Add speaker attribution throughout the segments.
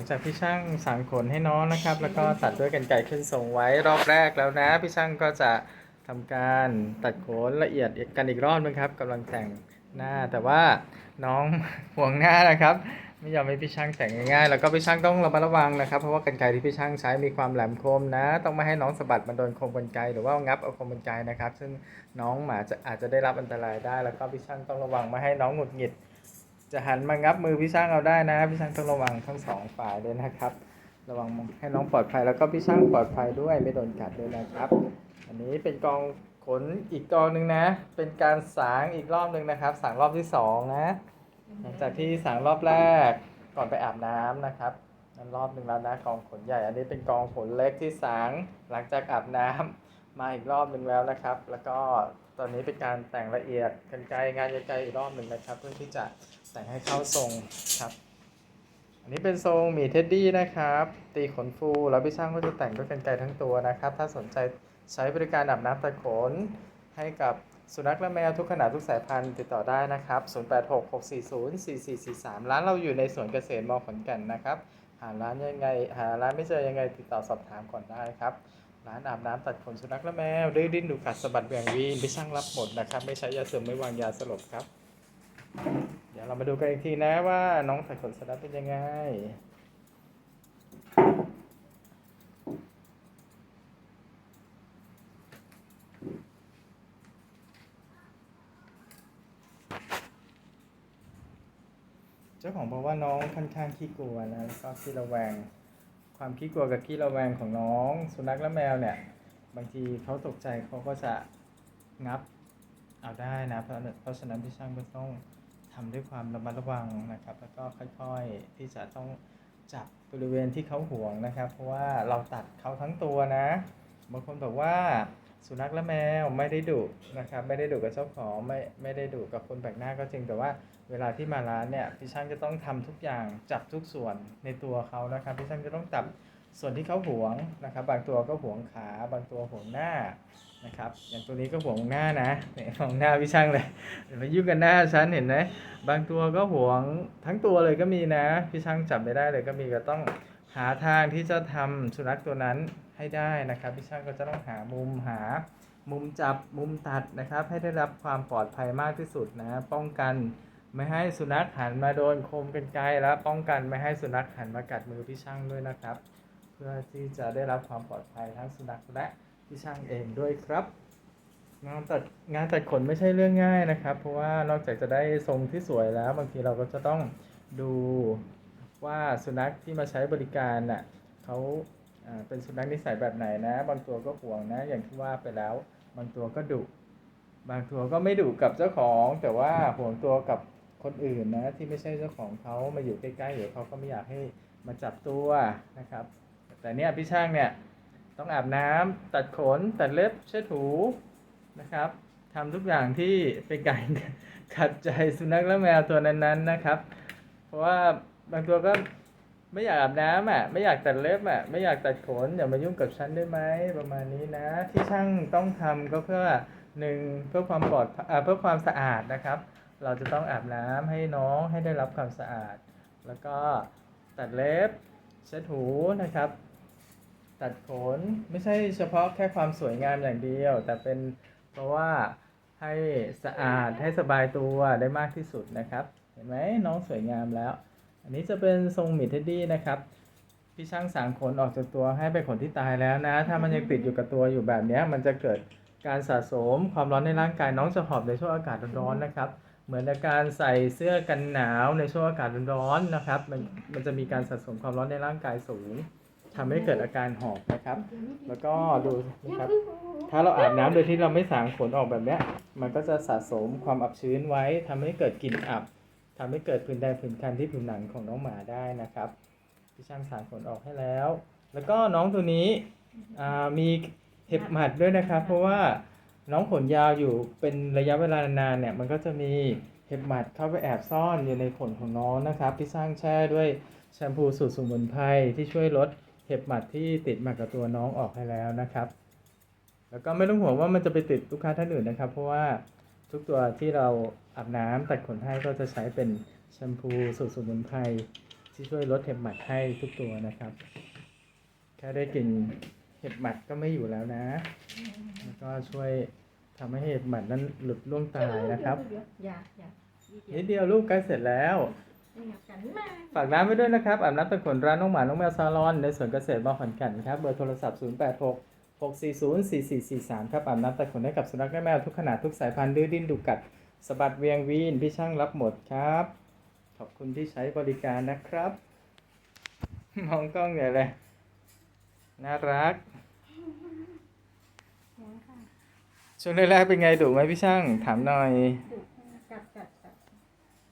Speaker 1: ลังจากพี่ช่างสางขนให้น้องนะครับ แล้วก็ตัดด้วยกันไก่ขึ้นทรงไว้รอบแรกแล้วนะ พี่ช่างก็จะทำการตัดขนละเอียดกันอีกรอบนึงครับกำลังแต่งหน้า แต่ว่าน้องห่วงหน้านะครับ ไม่ยอมให้พี่ช่างแต่งง่ายๆ แล้วก็พี่ช่างต้องระมัดระวังนะครับ เพราะว่ากันไกรที่พี่ช่างใช้มีความแหลมคมนะ ต้องไม่ให้น้องสะบัดมาโดนคมกันไกหรือว่างับเอาคมกันไกนะครับ ซึ่งน้องหมาจะอาจจะได้รับอันตรายได้ แล้วก็พี่ช่างต้องระวังไม่ให้น้องหงุดหงิด จะหันมางับมือพี่ช่างเอาได้นะ พี่ช่างต้องระวังทั้งสองฝ่ายเลยนะครับ ระวังให้น้องปลอดภัยแล้วก็พี่ช่างปลอดภัยด้วยไม่โดนกัดด้วยนะครับ อันนี้เป็นกองขนอีกกองหนึ่งนะ เป็นการสางอีกรอบหนึ่งนะครับ สางรอบที่สองนะหลังจากที่สางรอบแรกก่อนไปอาบน้ำนะครับนั่นรอบหนึ่งแล้วนะกองขนใหญ่ อันนี้เป็นกองขนเล็กที่สางหลังจากอาบน้ำมาอีกรอบหนึ่งแล้วนะครับ แล้วก็ตอนนี้เป็นการแต่งละเอียดกันไกลงานกันไกลอีกรอบหนึ่งนะครับ เพื่อที่จะ แต่งให้เข้าทรงครับ อันนี้เป็นทรงหมีเท็ดดี้นะครับ ตีขนฟูแล้วพี่ช่างก็จะแต่งด้วยกันไกลทั้งตัวนะครับ ถ้าสนใจใช้บริการอาบน้ำตัดขนให้กับสุนัขและแมวทุกขนาดทุกสายพันธุ์ติดต่อได้นะครับ 0866404443 ร้านเราอยู่ในสวนเกษตรมอขอนแก่นนะครับ หาร้านยังไง หาร้านไม่เจอยังไงติดต่อสอบถามก่อนได้ครับ ร้านอาบน้ำตัดขนสุนัขและแมวดื้อดิ้นดูกัดสะบัดเบี่ยงวีนพี่ช่างรับหมดนะครับ ไม่ใช้ยาเสริมไม่วางยาสลบครับเดี๋ยวเรามาดูกันอีกทีนะว่าน้องตัดขนสุนัขเป็นยังไง เจ้าของบอกว่าน้องค่อนข้างขี้กลัวนะแล้วก็ขี้ระแวง ความขี้กลัวกับขี้ระแวงของน้อง สุนัขและแมวเนี่ย บางทีเขาตกใจเขาก็จะงับเอาได้นะ เพราะเพราะฉะนั้นพี่ช่างก็ต้อง ทำด้วยความระมัดระวังนะครับ แล้วก็ค่อยๆที่จะต้องจับบริเวณที่เขาห่วงนะครับ เพราะว่าเราตัดเขาทั้งตัวนะบางคนบอกว่าสุนัขและแมวไม่ได้ดุนะครับ ไม่ได้ดุกับเจ้าของไม่ไม่ได้ดุกับคนแปลกหน้าก็จริงแต่ว่าเวลาที่มาร้านเนี่ยพี่ช่างจะต้องทำทุกอย่างจับทุกส่วนในตัวเขานะครับพี่ช่างจะต้องจับ ส่วนที่เขาหวงนะครับ บางตัวก็หวงขา บางตัวหวงหน้านะครับ อย่างตัวนี้ก็หวงหน้านะเนี่ยหวงหน้าพี่ช่างเลยเดี๋ยวมายุ่งกันหน้าฉันเห็นไหมบางตัวก็หวงทั้งตัวเลยก็มีนะพี่ช่างจับไม่ได้เลยก็มีก็ต้องหาทางที่จะทำสุนัขตัวนั้นให้ได้นะครับ พี่ช่างก็จะต้องหามุมหามุมจับมุมตัดนะครับ ให้ได้รับความปลอดภัยมากที่สุดนะ ป้องกันไม่ให้สุนัขหันมาโดนคมกันไกลแล้วป้องกันไม่ให้สุนัขหันมากัดมือพี่ช่างด้วยนะครับ พื่อที่จะได้รับความปลอดภัยทั้งสุนัขและพี่ช่างเองด้วยครับ งานตัดงานตัดขนไม่ใช่เรื่องง่ายนะครับ เพราะว่านอกจากจะได้ทรงที่สวยแล้ว บางทีเราก็จะต้องดูว่าสุนัขที่มาใช้บริการน่ะเขาอ่าเป็นสุนัขนิสัยแบบไหนนะ บางตัวก็ห่วงนะ อย่างที่ว่าไปแล้ว บางตัวก็ดุบางตัวก็ไม่ดุกับเจ้าของ แต่ว่าห่วงตัวกับคนอื่นนะ ที่ไม่ใช่เจ้าของเขามาอยู่ใกล้ๆเดี๋ยวเขาก็ไม่อยากให้มาจับตัวนะครับ แต่เนี่ยพี่ช่างเนี่ยต้องอาบน้ำตัดขนตัดเล็บเช็ดถูนะครับทำทุกอย่างที่เป็นการขัดใจสุนัขและแมวตัวนั้นๆนะครับ เพราะว่าบางตัวก็ไม่อยากอาบน้ำอะไม่อยากตัดเล็บอะไม่อยากตัดขนอย่ามายุ่งกับฉันได้ไหมประมาณนี้นะ ที่ช่างต้องทำก็เพื่อหนึ่งเพื่อความปลอดอเพื่อความสะอาดนะครับ เราจะต้องอาบน้ำให้น้องให้ได้รับความสะอาด แล้วก็ตัดเล็บเช็ดหูนะครับ ตัดขนไม่ใช่เฉพาะแค่ความสวยงามอย่างเดียว แต่เป็นเพราะว่าให้สะอาดให้สบายตัวได้มากที่สุดนะครับ เห็นไหมน้องสวยงามแล้ว อันนี้จะเป็นทรงมิดเทดดี้นะครับพี่ช่างสางขนออกจากตัวให้เป็นขนที่ตายแล้วนะ ถ้ามันยังติดอยู่กับตัวอยู่แบบนี้มันจะเกิดการสะสมความร้อนในร่างกายน้องจะหอบในช่วงอากาศร้อนๆนะครับ เหมือนการใส่เสื้อกันหนาวในช่วงอากาศร้อนๆนะครับ มันมันจะมีการสะสมความร้อนในร่างกายสูง ทำให้เกิดอาการหอบนะครับ แล้วก็ดูนะครับ ถ้าเราอาบน้ำโดยที่เราไม่สางขนออกแบบเนี้ย มันก็จะสะสมความอับชื้นไว้ทำให้เกิดกลิ่นอับทำให้เกิดผื่นแดงผื่นคันที่ผิวหนังของน้องหมาได้นะครับพี่ช่างสางขนออกให้แล้ว แล้วก็น้องตัวนี้อ่ามีเห็บหมัดด้วยนะครับ เพราะว่าน้องขนยาวอยู่เป็นระยะเวลานานๆเนี่ยมันก็จะมีเห็บหมัดเข้าไปแอบซ่อนอยู่ในขนของน้องนะครับ พี่ช่างแช่ด้วยแชมพูสูตรสมุนไพรที่ช่วยลด เห็บหมัดที่ติดมากับตัวน้องออกให้แล้วนะครับ แล้วก็ไม่ต้องห่วงว่ามันจะไปติดลูกค้าท่านอื่นนะครับ เพราะว่าทุกตัวที่เราอาบน้ำตัดขนให้ก็จะใช้เป็นแชมพูสูตรสมุนไพรที่ที่ช่วยลดเห็บหมัดให้ทุกตัวนะครับ แค่ได้กลิ่นเห็บหมัดก็ไม่อยู่แล้วนะ แล้วก็ช่วยทำให้เห็บหมัดนั้นหลุดล่วงตายนะครับ
Speaker 2: อย่าอย่า
Speaker 1: นิดเดียวลูกใกล้เสร็จแล้ว
Speaker 2: ไม่อยา กกันมาก
Speaker 1: ฝากร้านไว้ด้วยนะครับอาบน้ำตะขนร้านน้องหมาน้องแมวซาลอน ในสวนเกษตรบางขอนแก่นครับ เบอร์โทรศัพท์ 0 8 6 6 4 0 4 4 4 3 ครับอาบน้ำตะขนให้กับสุนัขและแมวทุกขนาดทุกสายพันธุ์ดื้อดิ้นดุกัดสะบัดเวียงวีนพี่ช่างรับหมดครับ ขอบคุณที่ใช้บริการนะครับ มองกล้องใหญ่เลยน่ารัก
Speaker 2: นะคะ
Speaker 1: ช่วงแรกๆเป็นไงดุไหมพี่ช่าง ถามหน่อย
Speaker 2: ดุกัดกัดกัด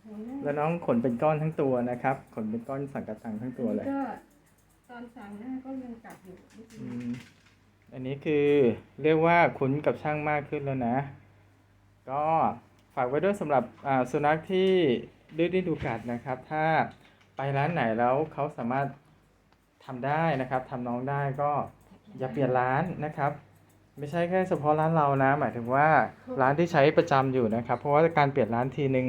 Speaker 2: หัวหน้า
Speaker 1: แล้วน้องขนเป็นก้อนทั้งตัวนะครับ ขนเป็นก้อนสังกะตังทั้งตัวเลย
Speaker 2: ก็ตอนสั่งหน้าก็ยังกัดอยู่นิดนึ
Speaker 1: อื
Speaker 2: ง
Speaker 1: มอันนี้คือเรียกว่าคุ้นกับช่างมากขึ้นแล้วนะ ก็ฝากไว้ด้วยสำหรับอ่าสุนัขที่ดื้อดิ้นดูกัดนะครับ ถ้าไปร้านไหนแล้วเขาสามารถทำได้นะครับทำน้องได้ก็อย่าเปลี่ยนร้านนะครับ ไม่ใช่แค่เฉพาะร้านเรานะ หมายถึงว่าร้านที่ใช้ประจำอยู่นะครับ เพราะว่าการเปลี่ยนร้านทีหนึ่ง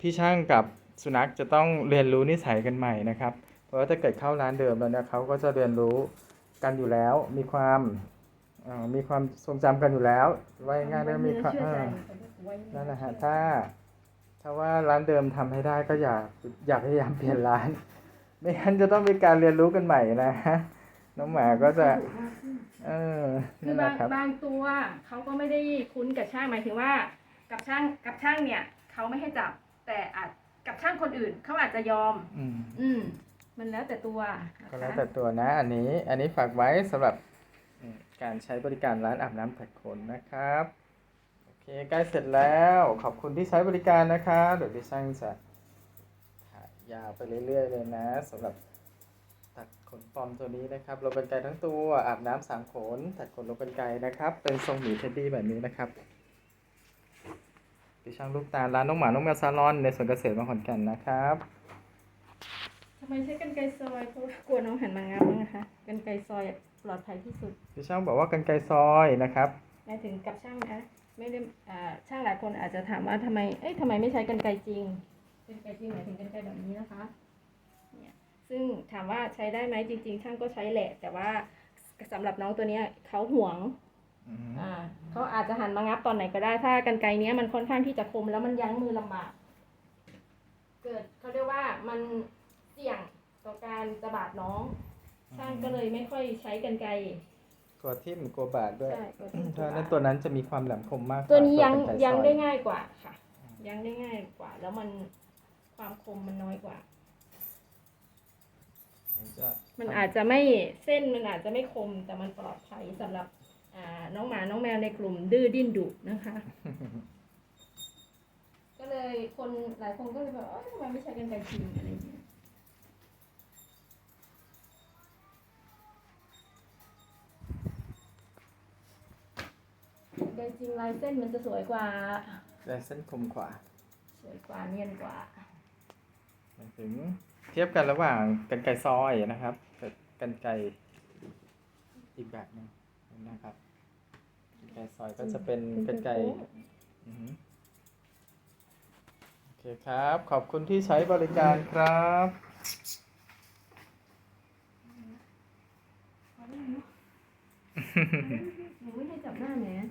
Speaker 1: พี่ช่างกับสุนัขจะต้องเรียนรู้นิสัยกันใหม่นะครับ เพราะว่าถ้าเกิดเข้าร้านเดิมแล้วเนี่ยเขาก็จะเรียนรู้กันอยู่แล้ว มีความเอ่อมีความทรงจำกันอยู่แล้ว ว่าง่ายๆแล้วมีความ
Speaker 2: เชื่อ
Speaker 1: เอ
Speaker 2: ใจ
Speaker 1: อ
Speaker 2: ไว้
Speaker 1: นั่นแหละฮะถ้าถ้าว่าร้านเดิมทำให้ได้ก็อย่าอย่าพยายามเปลี่ยนร้าน ไม่งั้นจะต้องมีการเรียนรู้กันใหม่นะน้องหมาก็จะ เออ
Speaker 2: คื
Speaker 1: นั่
Speaker 2: อน
Speaker 1: แห
Speaker 2: บา
Speaker 1: ละ
Speaker 2: ง
Speaker 1: ครับ
Speaker 2: บางตัวเขาก็ไม่ได้คุ้นกับช่างหมายถึงว่า กับช่างกับช่างเนี่ยเขาไม่ให้จับ แต่อาจกับช่างคนอื่นเขาอาจจะยอม
Speaker 1: อืม
Speaker 2: อืม มันแล้วแต่ตัวนะคะ
Speaker 1: ก็แล้วแต่ตัวนะ อันนี้ อันนี้ฝากไว้สำหรับอืมการใช้บริการร้านอาบน้ำตัดขนนะครับ โอเคใกล้เสร็จแล้ว ขอบคุณที่ใช้บริการนะคะเดี๋ยวดิช่างจะถ่ายยาวไปเรื่อยๆเลยนะสำหรับตัดขนปลอมตัวนี้นะครับโลกันไกทั้งตัวอาบน้ำสามขนตัดขนโลกันไกนะครับ เป็นทรงหมีเท็ดดี้แบบนี้นะครับ ดิช่างลูกตาลร้านน้องหมา น้องแมวซาลอนในสวนเกษตรบางขอนแก่นนะครับ
Speaker 2: ทำไมใช้กันไกรซอยเพราะว่ากลัวน้องหันมางับนะคะกันไกรซอยปลอดภัยที่สุด
Speaker 1: ดิช่างบอกว่ากันไกรซอยนะครับ
Speaker 2: หมายถึงกับช่างนะไม่ได้อ่าช่างหลายคนอาจจะถามว่าทำไมเอ้ยทำไมไม่ใช้กันไกรจริงกันไกรจริงหมายถึงกันไกรแบบนี้นะคะเนี่ยซึ่งถามว่าใช้ได้ไหมจริง ๆ ช่างก็ใช้แหละ แต่ว่าสำหรับน้องตัวเนี้ยเขาห่วง
Speaker 1: อืม
Speaker 2: อ่าเขาอาจจะหันมางับตอนไหนก็ได้ ถ้ากันไกรเนี้ยมันค่อนข้างที่จะคมแล้วมันยั้งมือลำบาก เกิดเขาเรียกว่ามันเสี่ยงต่อการจะบาดน้อง ช่างก็เลยไม่ค่อยใช้กันไกร
Speaker 1: กลัวทิ่มกลัวบาดด้วย
Speaker 2: ใช่กลัวทิ่มกลั
Speaker 1: เพราะ
Speaker 2: วบาด
Speaker 1: ฉะนั้นตัวนั้นจะมีความแหลมคมมากกา
Speaker 2: ตัวนี้ยั้ง
Speaker 1: กรรกร
Speaker 2: ยั้ง
Speaker 1: ซอ
Speaker 2: ได้ง่ายกว่าค่ะ ยั้งได้ง่ายกว่า แล้วมันความคมมันน้อยกว่า
Speaker 1: จะ
Speaker 2: มันอาจจะไม่เส้นมันอาจจะไม่คมแต่มันปลอดภัยสำหรับอ่า น้องหมาน้องแมวในกลุ่มดื้อดิ้นดุนะคะ ก็เลยคนหลายคนก็เลยแบบเอ้ยทำไมไม่ใช้กันไกรจริงอะไรอย่างเงี้ยกันไกรจริงลายเส้นมันจะสวยกว่า
Speaker 1: ได้เส้นคมกว่า
Speaker 2: สวยกว่าเนียนกว่า
Speaker 1: หมายถึงเทียบกันระหว่างกันไกรซอยนะครับกับกันไกรอีกแบบหนึงนะครับ กันไกรซอยก็จะเป็นกันไกรอือหือโอเคครับ ขอบคุณที่ใช้บริการครับ
Speaker 2: หนูไม่ให้จับหน้าแมว